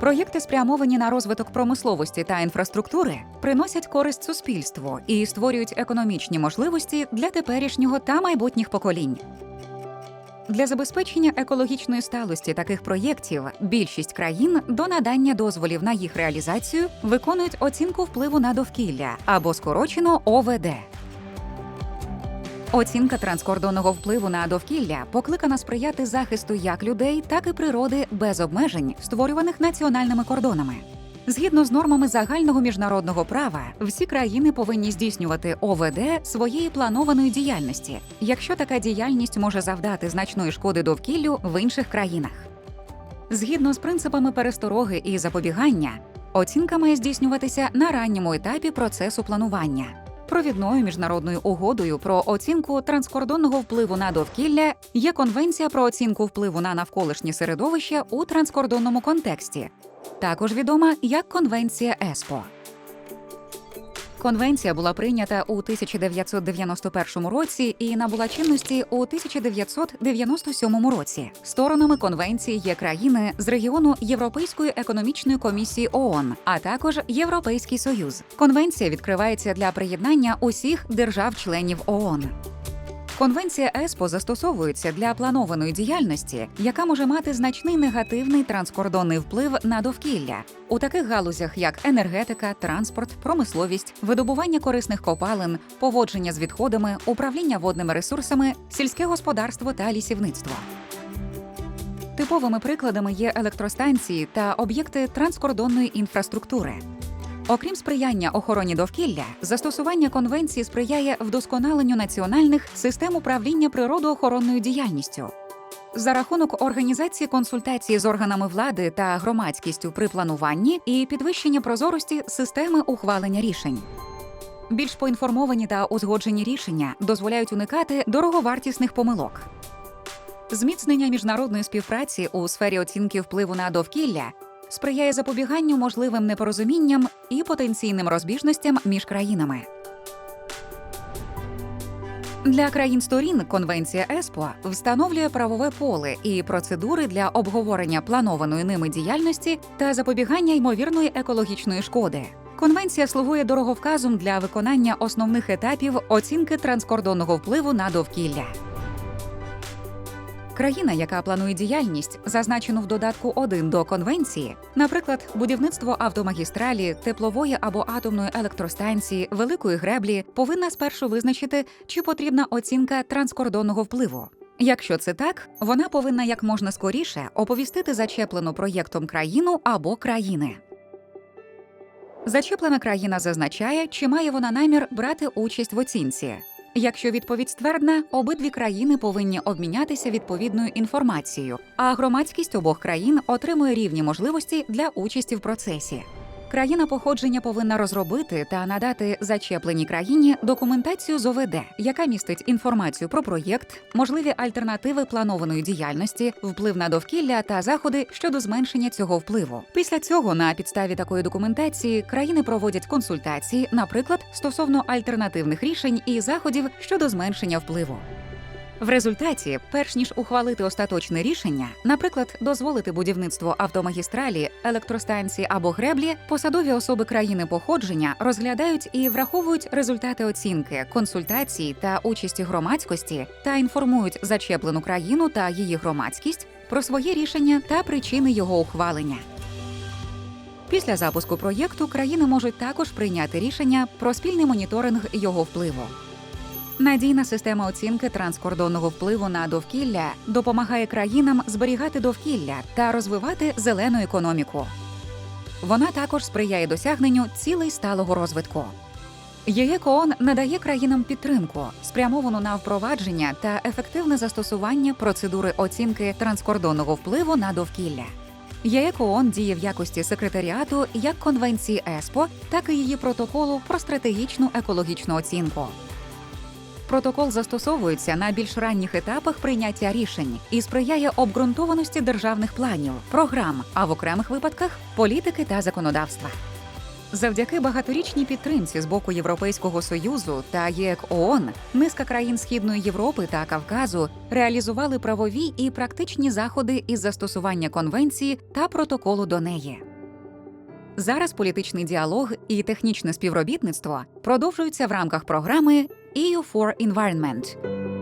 Проєкти, спрямовані на розвиток промисловості та інфраструктури, приносять користь суспільству і створюють економічні можливості для теперішнього та майбутніх поколінь. Для забезпечення екологічної сталості таких проєктів більшість країн до надання дозволів на їх реалізацію виконують оцінку впливу на довкілля або скорочено ОВД. Оцінка транскордонного впливу на довкілля покликана сприяти захисту як людей, так і природи без обмежень, створюваних національними кордонами. Згідно з нормами загального міжнародного права, всі країни повинні здійснювати ОВД своєї планованої діяльності, якщо така діяльність може завдати значної шкоди довкіллю в інших країнах. Згідно з принципами перестороги і запобігання, оцінка має здійснюватися на ранньому етапі процесу планування. Провідною міжнародною угодою про оцінку транскордонного впливу на довкілля є Конвенція про оцінку впливу на навколишнє середовище у транскордонному контексті, також відома як Конвенція ЕСПО. Конвенція була прийнята у 1991 році і набула чинності у 1997 році. Сторонами конвенції є країни з регіону Європейської економічної комісії ООН, а також Європейський Союз. Конвенція відкривається для приєднання усіх держав-членів ООН. Конвенція ЕСПО застосовується для планованої діяльності, яка може мати значний негативний транскордонний вплив на довкілля у таких галузях, як енергетика, транспорт, промисловість, видобування корисних копалин, поводження з відходами, управління водними ресурсами, сільське господарство та лісівництво. Типовими прикладами є електростанції та об'єкти транскордонної інфраструктури. Окрім сприяння охороні довкілля, застосування конвенції сприяє вдосконаленню національних систем управління природоохоронною діяльністю. За рахунок організації консультації з органами влади та громадськістю при плануванні і підвищення прозорості системи ухвалення рішень. Більш поінформовані та узгоджені рішення дозволяють уникати дороговартісних помилок. Зміцнення міжнародної співпраці у сфері оцінки впливу на довкілля сприяє запобіганню можливим непорозумінням і потенційним розбіжностям між країнами. Для країн сторін Конвенція ЕСПО встановлює правове поле і процедури для обговорення планованої ними діяльності та запобігання ймовірної екологічної шкоди. Конвенція слугує дороговказом для виконання основних етапів оцінки транскордонного впливу на довкілля. Країна, яка планує діяльність, зазначену в додатку 1 до конвенції, наприклад, будівництво автомагістралі, теплової або атомної електростанції, великої греблі, повинна спершу визначити, чи потрібна оцінка транскордонного впливу. Якщо це так, вона повинна як можна скоріше оповістити зачеплену проєктом країну або країни. Зачеплена країна зазначає, чи має вона намір брати участь в оцінці. Якщо відповідь ствердна, обидві країни повинні обмінятися відповідною інформацією, а громадськість обох країн отримує рівні можливості для участі в процесі. Країна походження повинна розробити та надати зачепленій країні документацію з ОВД, яка містить інформацію про проєкт, можливі альтернативи планованої діяльності, вплив на довкілля та заходи щодо зменшення цього впливу. Після цього на підставі такої документації країни проводять консультації, наприклад, стосовно альтернативних рішень і заходів щодо зменшення впливу. В результаті, перш ніж ухвалити остаточне рішення, наприклад, дозволити будівництво автомагістралі, електростанції або греблі, посадові особи країни походження розглядають і враховують результати оцінки, консультацій та участі громадськості та інформують зачеплену країну та її громадськість про своє рішення та причини його ухвалення. Після запуску проєкту країни можуть також прийняти рішення про спільний моніторинг його впливу. Надійна система оцінки транскордонного впливу на довкілля допомагає країнам зберігати довкілля та розвивати зелену економіку. Вона також сприяє досягненню цілей сталого розвитку. ЄЕКООН надає країнам підтримку, спрямовану на впровадження та ефективне застосування процедури оцінки транскордонного впливу на довкілля. ЄЕКООН діє в якості секретаріату як Конвенції ЕСПО, так і її протоколу про стратегічну екологічну оцінку. Протокол застосовується на більш ранніх етапах прийняття рішень і сприяє обґрунтованості державних планів, програм, а в окремих випадках політики та законодавства. Завдяки багаторічній підтримці з боку Європейського союзу та ЄК ООН низка країн Східної Європи та Кавказу реалізували правові і практичні заходи із застосування конвенції та протоколу до неї. Зараз політичний діалог і технічне співробітництво продовжуються в рамках програми EU for Environment.